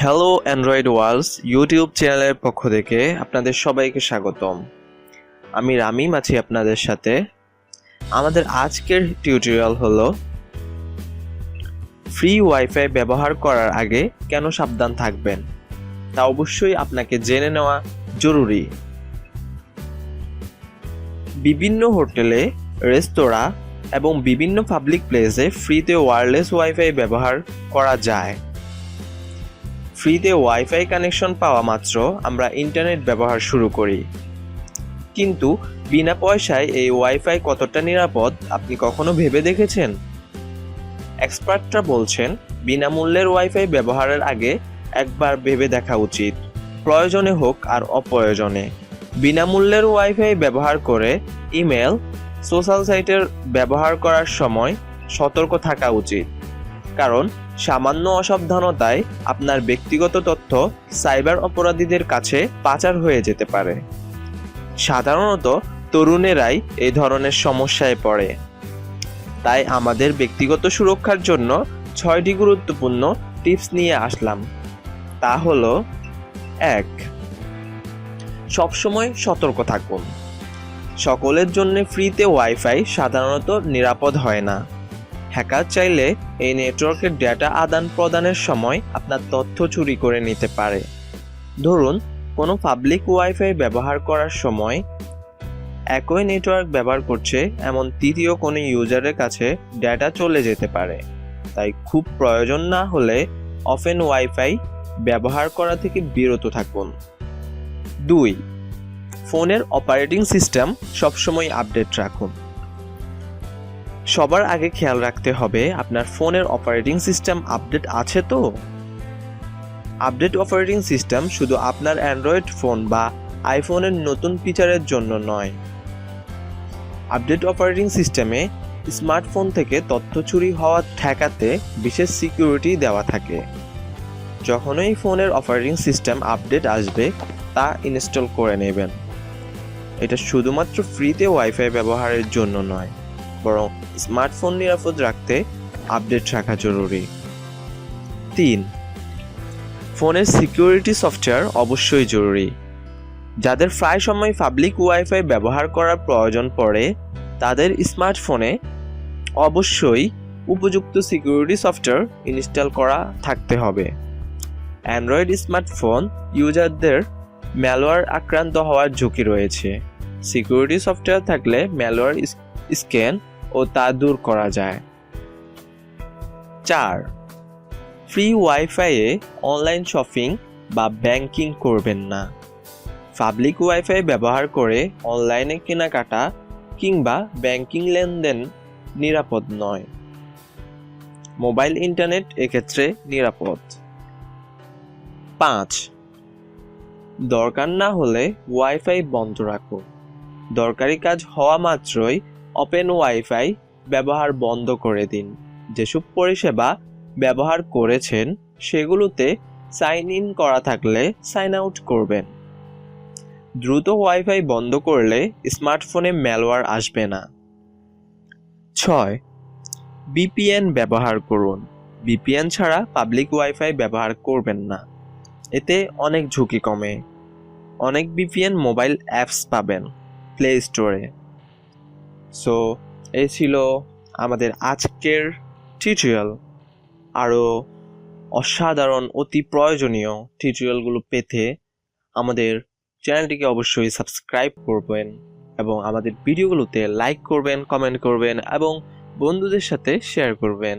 Hello Android worlds YouTube চ্যানেলের পক্ষ থেকে আপনাদের সবাইকে স্বাগতম। আমি রামিম আছি আপনাদের সাথে। আমাদের আজকের টিউটোরিয়াল হলো ফ্রি ওয়াইফাই ব্যবহার করার আগে কেন সাবধান থাকবেন? তা অবশ্যই আপনাকে জেনে নেওয়া জরুরি। বিভিন্ন হোটেলে, রেস্তোরাঁ এবং বিভিন্ন পাবলিক প্লেসে ফ্রিতে ওয়্যারলেস ওয়াইফাই ব্যবহার করা যায়। ফ্রিতে ওয়াইফাই কানেকশন পাওয়া মাত্র আমরা ইন্টারনেট ব্যবহার শুরু করি। কিন্তু বিনা পয়সায় এই ওয়াইফাই কতটা নিরাপদ আপনি কখনো ভেবে দেখেছেন? এক্সপার্টরা বলছেন, বিনামূল্যের ওয়াইফাই ব্যবহারের আগে একবার ভেবে দেখা উচিত। প্রয়োজনে হোক আর অপ্রয়োজনে। বিনামূল্যের ওয়াইফাই ব্যবহার করে ইমেল, সোশ্যাল সাইটের ব্যবহার করার সময় সতর্ক থাকা উচিত। কারণ সামান্য অসাবধানতায় আপনার ব্যক্তিগত তথ্য সাইবার অপরাধীদের কাছে পাচার হয়ে যেতে পারে। সাধারণত তরুণেরাই এই ধরনের সমস্যায় পড়ে। তাই আমাদের ব্যক্তিগত সুরক্ষার জন্য ছয়টি গুরুত্বপূর্ণ টিপস নিয়ে আসলাম। তা হলো, এক, সবসময় সতর্ক থাকুন। সকলের জন্য ফ্রিতে ওয়াইফাই সাধারণত নিরাপদ হয় না। হ্যাকার চাইলে এই নেটওয়ার্কের ডেটা আদান প্রদানের সময় আপনার তথ্য চুরি করে নিতে পারে। ধরুন, কোনো পাবলিক ওয়াইফাই ব্যবহার করার সময় একই নেটওয়ার্ক ব্যবহার করছে এমন তৃতীয় কোনো ইউজারের কাছে ডেটা চলে যেতে পারে। তাই খুব প্রয়োজন না হলে অফেন ওয়াইফাই ব্যবহার করা থেকে বিরত থাকুন। দুই, ফোনের অপারেটিং সিস্টেম সবসময় আপডেট রাখুন। সবার আগে খেয়াল রাখতে হবে, আপনার ফোনের অপারেটিং সিস্টেম আপডেট আছে তো? আপডেট অপারেটিং সিস্টেম শুধু আপনার অ্যান্ড্রয়েড ফোন বা আইফোনের নতুন ফিচারের জন্য নয়। আপডেট অপারেটিং সিস্টেমে স্মার্টফোন থেকে তথ্য চুরি হওয়া ঠেকাতে বিশেষ সিকিউরিটি দেওয়া থাকে। যখনই ফোনের অপারেটিং সিস্টেম আপডেট আসবে, তা ইনস্টল করে নেবেন। এটা শুধুমাত্র ফ্রিতে ওয়াইফাই ব্যবহারের জন্য নয়। বরং স্মার্টফোন নিরাপদ রাখতে আপডেট রাখা জরুরি। তিন, ফোনের সিকিউরিটি সফটওয়্যার অবশ্যই জরুরি। যাদের প্রায় সময় পাবলিক ওয়াইফাই ব্যবহার করার প্রয়োজন পড়ে, তাদের স্মার্টফোনে অবশ্যই উপযুক্ত সিকিউরিটি সফটওয়্যার ইনস্টল করা থাকতে হবে। অ্যান্ড্রয়েড স্মার্টফোন ইউজারদের ম্যালওয়্যার আক্রান্ত হওয়ার ঝুঁকি রয়েছে। সিকিউরিটি সফটওয়্যার থাকলে ম্যালওয়্যার স্ক্যান ও তা দূর করা যায়। চার ফ্রি ওয়াইফাইয়ে অনলাইন শপিং বা ব্যাংকিং করবেন না। পাবলিক ওয়াইফাই ব্যবহার করে অনলাইনে কেনাকাটা কিংবা ব্যাংকিং লেনদেন নিরাপদ নয়। মোবাইল ইন্টারনেট এক্ষেত্রে নিরাপদ। পাঁচ, দরকার না হলে ওয়াইফাই বন্ধ রাখুন। দরকারি কাজ হওয়া মাত্রই ওপেন ওয়াইফাই ব্যবহার বন্ধ করে দিন। যেসব পরিষেবা ব্যবহার করেছেন, সেগুলোতে সাইন ইন করা থাকলে সাইন আউট করবেন। দ্রুত ওয়াইফাই বন্ধ করলে স্মার্টফোনে ম্যালওয়্যার আসবে না। ছয় বিপিএন ব্যবহার করুন। বিপিএন ছাড়া পাবলিক ওয়াইফাই ব্যবহার করবেন না। এতে অনেক ঝুঁকি কমে। অনেক বিপিএন মোবাইল অ্যাপস পাবেন। প্লে স্টোরে সো এই ছিল আমাদের আজকের টিউটোরিয়াল আরও অসাধারণ, অতি প্রয়োজনীয় টিউটোরিয়ালগুলো পেতে আমাদের চ্যানেলটিকে অবশ্যই সাবস্ক্রাইব করবেন এবং আমাদের ভিডিওগুলোতে লাইক করবেন কমেন্ট করবেন এবং বন্ধুদের সাথে শেয়ার করবেন।